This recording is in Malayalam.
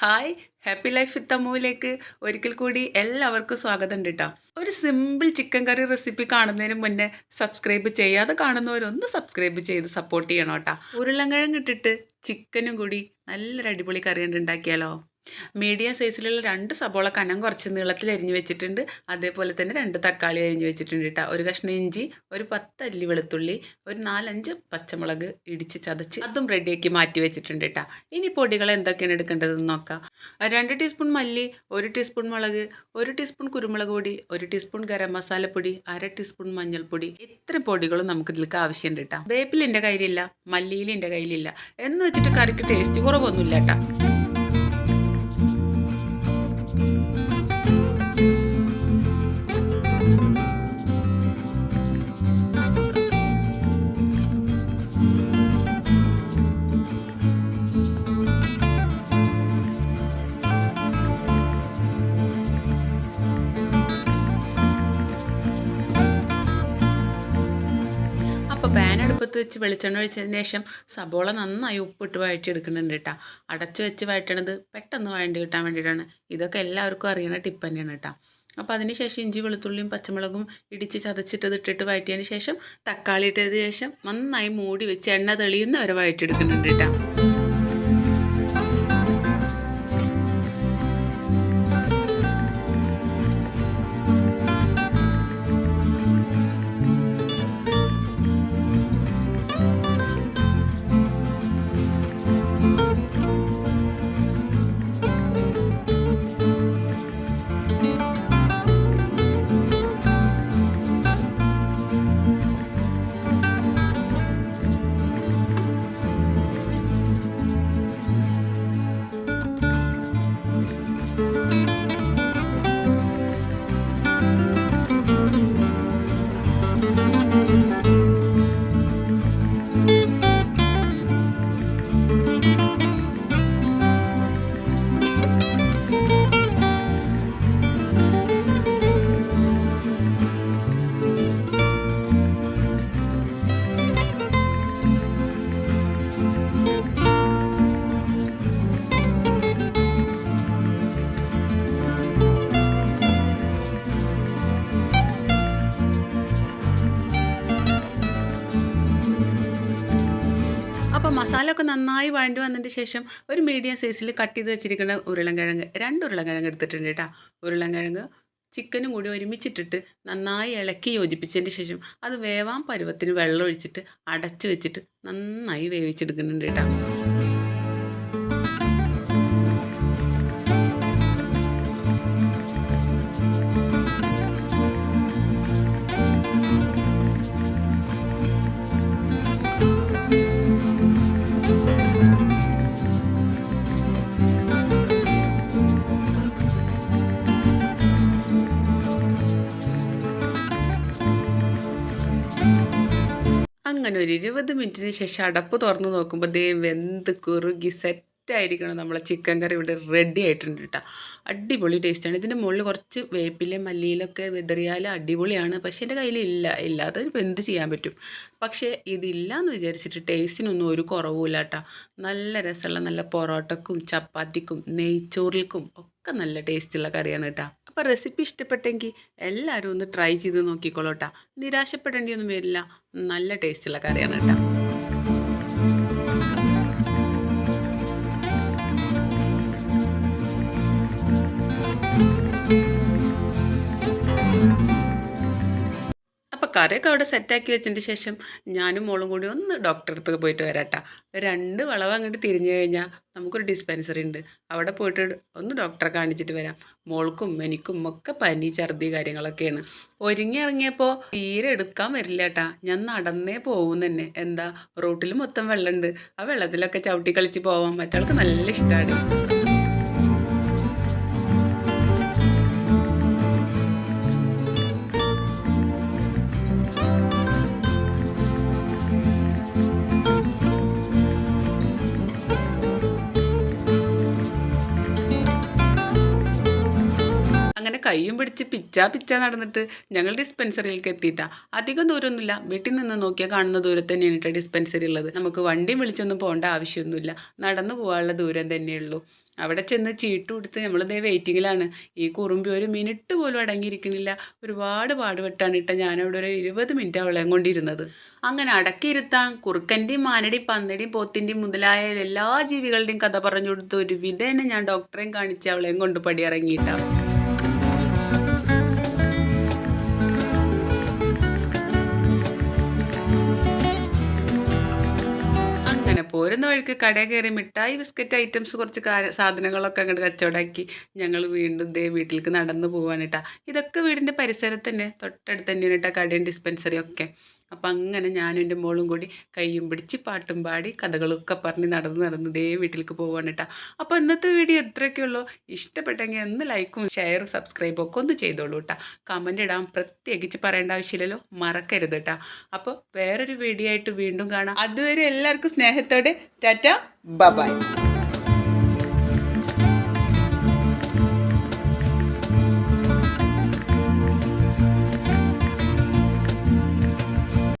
ഹായ് ഹാപ്പി ലൈഫ് വിത്ത് അമ്മുവിലേക്ക്. ഒരിക്കൽ കൂടി എല്ലാവർക്കും സ്വാഗതം ഉണ്ട് കേട്ടോ ഒരു സിമ്പിൾ ചിക്കൻ കറി റെസിപ്പി കാണുന്നതിന് മുന്നേ സബ്സ്ക്രൈബ് ചെയ്യാതെ കാണുന്നവരൊന്ന് സബ്സ്ക്രൈബ് ചെയ്ത് സപ്പോർട്ട് ചെയ്യണം കേട്ടോ ഉരുളൻകിഴങ്ങ് ഇട്ടിട്ട് ചിക്കനും കൂടി നല്ലൊരു അടിപൊളി കറി ഉണ്ട് ഉണ്ടാക്കിയാലോ? മീഡിയം സൈസിലുള്ള രണ്ട് സബോള കനം കുറച്ച് നീളത്തിൽ അരിഞ്ഞ് വെച്ചിട്ടുണ്ട്. അതേപോലെ തന്നെ രണ്ട് തക്കാളി അരിഞ്ഞ് വെച്ചിട്ടുണ്ട് കേട്ടോ. ഒരു കഷ്ണം ഇഞ്ചി ഒരു പത്ത് അല്ലി വെളുത്തുള്ളി ഒരു നാലഞ്ച് പച്ചമുളക് ഇടിച്ച് ചതച്ച് അതും റെഡിയാക്കി മാറ്റി വെച്ചിട്ടുണ്ട് കേട്ടോ. ഇനി പൊടികൾ എന്തൊക്കെയാണ് എടുക്കേണ്ടതെന്ന് നോക്കാം. രണ്ട് ടീസ്പൂൺ മല്ലി ഒരു ടീസ്പൂൺ മുളക് ഒരു ടീസ്പൂൺ കുരുമുളക് പൊടി ഒരു ടീസ്പൂൺ ഗരം മസാലപ്പൊടി അര ടീസ്പൂൺ മഞ്ഞൾപ്പൊടി. ഇത്ര പൊടികളും നമുക്ക് ഇതിലേക്ക് ആവശ്യമുണ്ട് കേട്ടോ. വേപ്പിലിന്റെ കയ്യിലില്ല മല്ലിയിലിന്റെ കയ്യിലില്ല. എന്ന് വെച്ചിട്ട് കറിക്ക് ടേസ്റ്റ് കുറവൊന്നുമില്ല കേട്ടോ. അപ്പോൾ പാൻ അടുപ്പത്ത് വെച്ച് വെളിച്ചെണ്ണ ഒഴിച്ചതിന് ശേഷം സബോള നന്നായി ഉപ്പിട്ട് വഴറ്റിയെടുക്കുന്നുണ്ട് കേട്ടോ അടച്ച് വെച്ച് വഴറ്റണത് പെട്ടെന്ന് വഴണ്ടി കിട്ടാൻ വേണ്ടിയിട്ടാണ് ഇതൊക്കെ എല്ലാവർക്കും അറിയണ ടിപ്പ് തന്നെയാണ് കേട്ടോ അപ്പോൾ അതിന് ശേഷം ഇഞ്ചി വെളുത്തുള്ളിയും പച്ചമുളകും ഇടിച്ച് ചതച്ചിട്ടത് ഇട്ടിട്ട് വഴറ്റിയതിന് ശേഷം തക്കാളി ഇട്ടതിന് ശേഷം നന്നായി മൂടി വെച്ച് എണ്ണ തെളിയുന്നവരെ വഴറ്റിയെടുക്കുന്നുണ്ട് കേട്ടോ മസാല ഒക്കെ നന്നായി വഴണ്ടി വന്നതിന് ശേഷം ഒരു മീഡിയം സൈസിൽ കട്ട് ചെയ്ത് വെച്ചിരിക്കുന്ന ഉരുളൻകിഴങ്ങ് രണ്ട് ഉരുളൻകിഴങ്ങ് എടുത്തിട്ടുണ്ട് കേട്ടോ. ഉരുളൻകിഴങ്ങ് ചിക്കനും കൂടി ഒരുമിച്ചിട്ടിട്ട് നന്നായി ഇളക്കി യോജിപ്പിച്ചതിന് ശേഷം അത് വേവാൻ പരുവത്തിന് വെള്ളം ഒഴിച്ചിട്ട് അടച്ചു വെച്ചിട്ട് നന്നായി വേവിച്ചെടുക്കുന്നുണ്ട് കേട്ടോ. അങ്ങനെ ഒരു ഇരുപത് മിനിറ്റിന് ശേഷം അടപ്പ് തുറന്ന് നോക്കുമ്പോൾ ദേ വെന്ത് കുറുകി സെറ്റായിരിക്കണം നമ്മളെ ചിക്കൻ കറി ഇവിടെ റെഡി ആയിട്ടുണ്ട് കേട്ടോ അടിപൊളി ടേസ്റ്റാണ് ഇതിന്റെ മുകളിൽ കുറച്ച് വേപ്പില മല്ലിയിലൊക്കെ വിതറിയാൽ അടിപൊളിയാണ്. പക്ഷേ എന്റെ കയ്യിൽ ഇല്ല. ഇല്ലാതെ ഇപ്പോൾ എന്ത് ചെയ്യാൻ പറ്റും? പക്ഷേ ഇതില്ല എന്ന് വിചാരിച്ചിട്ട് ടേസ്റ്റിനൊന്നും ഒരു കുറവുമില്ല കേട്ടോ നല്ല രസമുള്ള നല്ല പൊറോട്ടക്കും ചപ്പാത്തിക്കും നെയ്ച്ചോറിൽക്കും ഒക്കെ നല്ല ടേസ്റ്റുള്ള കറിയാണ് കേട്ടോ അപ്പോൾ റെസിപ്പി ഇഷ്ടപ്പെട്ടെങ്കിൽ എല്ലാവരും ഒന്ന് ട്രൈ ചെയ്ത് നോക്കിക്കോളൂ കേട്ടോ നിരാശപ്പെടേണ്ടിയൊന്നും വരില്ല. നല്ല ടേസ്റ്റുള്ള കറിയാണ് കേട്ടോ കറിയൊക്കെ അവിടെ സെറ്റാക്കി വെച്ചതിന് ശേഷം ഞാനും മോളും കൂടി ഒന്ന് ഡോക്ടറെ അടുത്ത് പോയിട്ട് വരാട്ടാ. രണ്ട് വളവ് അങ്ങോട്ട് തിരിഞ്ഞു കഴിഞ്ഞാൽ നമുക്കൊരു ഡിസ്പെൻസറി ഉണ്ട്. അവിടെ പോയിട്ട് ഒന്ന് ഡോക്ടറെ കാണിച്ചിട്ട് വരാം. മോൾക്കും എനിക്കും ഒക്കെ പനി ഛർദി കാര്യങ്ങളൊക്കെയാണ്. ഒരുങ്ങി ഇറങ്ങിയപ്പോൾ തീരെ എടുക്കാൻ വരില്ല കേട്ടാ ഞാൻ നടന്നേ പോകും തന്നെ. എന്താ റോട്ടിൽ മൊത്തം വെള്ളമുണ്ട് ആ വെള്ളത്തിലൊക്കെ ചവിട്ടി കളിച്ച് പോവാൻ മറ്റാൾക്ക് നല്ല ഇഷ്ടമാണ് കയ്യും പിടിച്ച് പിച്ചാ പിച്ചാ നടന്നിട്ട് ഞങ്ങൾ ഡിസ്പെൻസറിയിലേക്ക് എത്തിയിട്ടാ. അധികം ദൂരമൊന്നുമില്ല. വീട്ടിൽ നിന്ന് നോക്കിയാൽ കാണുന്ന ദൂരത്ത് തന്നെയാണ് ഡിസ്പെൻസറി ഉള്ളത്. നമുക്ക് വണ്ടിയും വിളിച്ചൊന്നും പോകേണ്ട ആവശ്യമൊന്നുമില്ല. നടന്നു പോകാനുള്ള ദൂരം തന്നെയുള്ളൂ. അവിടെ ചെന്ന് ചീട്ട് കൊടുത്ത് നമ്മളിതേ വെയിറ്റിങ്ങിലാണ്. ഈ കുറുമ്പി ഒരു മിനിറ്റ് പോലും അടങ്ങിയിരിക്കണില്ല. ഒരുപാട് പാടുപെട്ടാണ് ഇട്ട ഞാനവിടെ ഒരു ഇരുപത് മിനിറ്റ് അവളെയും കൊണ്ടിരുന്നത്. അങ്ങനെ അടക്കിയിരുത്താൻ കുറുക്കന്റെയും മാനടിയും പന്നടിയും പോത്തിന്റെയും മുതലായ എല്ലാ ജീവികളുടെയും കഥ പറഞ്ഞു കൊടുത്ത് ഒരു വിധേന ഞാൻ ഡോക്ടറെയും കാണിച്ച് അവളെയും കൊണ്ട് പടിയിറങ്ങിയിട്ടാണ് പോരുന്ന വഴിക്ക് കടയിൽ കയറി മിഠായി ബിസ്ക്കറ്റ് ഐറ്റംസ് കുറച്ച് സാധനങ്ങളൊക്കെ അങ്ങോട്ട് കച്ചവടമാക്കി ഞങ്ങൾ വീണ്ടും ദേ വീട്ടിലേക്ക് നടന്നു പോവാണ് ഇതൊക്കെ വീടിന്റെ പരിസരത്ത് തന്നെ തൊട്ടടുത്ത് തന്നെയാണ് കേട്ടോ കടയും ഡിസ്പെൻസറിയും ഒക്കെ. അപ്പം അങ്ങനെ ഞാനും എന്റെ മോളും കൂടി കയ്യും പിടിച്ച് പാട്ടും പാടി കഥകളൊക്കെ പറഞ്ഞ് നടന്ന് നടന്ന് ദേ വീട്ടിലേക്ക് പോവാണ് കേട്ടോ അപ്പോൾ ഇന്നത്തെ വീഡിയോ എത്രയൊക്കെ ഉള്ളൂ. ഇഷ്ടപ്പെട്ടെങ്കിൽ ഒന്ന് ലൈക്കും ഷെയറും സബ്സ്ക്രൈബും ഒക്കെ ഒന്ന് ചെയ്തോളൂ കേട്ടോ കമന്റ് ഇടാൻ പ്രത്യേകിച്ച് പറയേണ്ട ആവശ്യമില്ലല്ലോ. മറക്കരുത് കേട്ടോ അപ്പോൾ വേറൊരു വീഡിയോ ആയിട്ട് വീണ്ടും കാണാം. അതുവരെ എല്ലാവർക്കും സ്നേഹത്തോടെ ടാറ്റ. ബൈ.